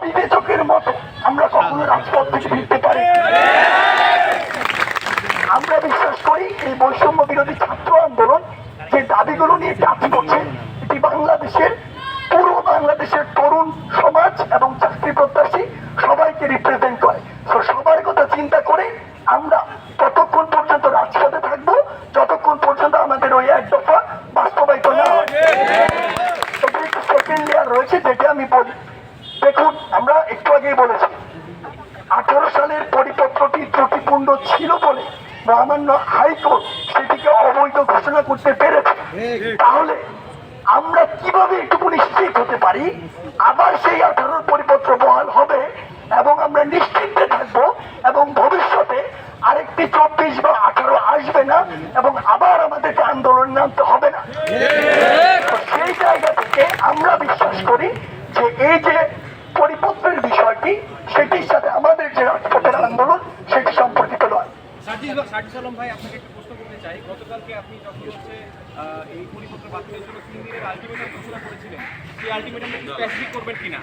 অবিবেচকের মতো আমরা কখনো রাজপথ থেকে ফিরতে পারি আমরা বিশ্বাস করি এই বৈষম্য বিরোধী ছাত্র আন্দোলন যে দাবিগুলো নিয়ে কাজ করছে, এটি বাংলাদেশের, পুরো বাংলাদেশের তরুণ সমাজ এবং চাকরি প্রত্যাশী সবাইকে রিপ্রেজেন্ট করে। তো সবার কথা চিন্তা করে আমরা ততক্ষণ পর্যন্ত রাজপথে থাকব, যতক্ষণ পর্যন্ত আমাদের ওই এক দফা বাস্তবায়িত না হয়। সেকেন্ড লেয়ার রয়েছে, যেটা আমি বলি দেখুন, আমরা একটু আগেই বলেছি, আঠারো সালের পরিপত্রটি ত্রুটিপূর্ণ ছিল বলে মহামান্য হাইকোর্ট সেটিকে অবৈধ ঘোষণা করতে পেরেছে। তাহলে আমরা কীভাবে একটু নিশ্চিত হতে পারি? আবার সেই আঠারোর পরিপত্র বহাল হবে এবং আমরা নিশ্চিন্তে থাকব এবং ভবিষ্যতে আরেকটি চব্বিশ বা আঠারো আসবে না এবং আবার আমাদেরকে আন্দোলন নামতে হবে না। সেই জায়গা থেকে আমরা বিশ্বাস করি যে এই যে পরিপত্রের বিষয়টি সেটির সাথে আমাদের যে রাজপথের আন্দোলন সেটি সম্পর্কিত নয়। সার্জিস আলম ভাই আপনাকে একটা প্রশ্ন করতে চাই। গতকালকে আপনি যখন হচ্ছে আহ, এই পরিপত্র বাতিলের জন্য তিন দিনের আলটিমেটাম ঘোষণা করেছিলেন। সেই আলটিমেটাম স্পেসিফিক করবেন কিনা?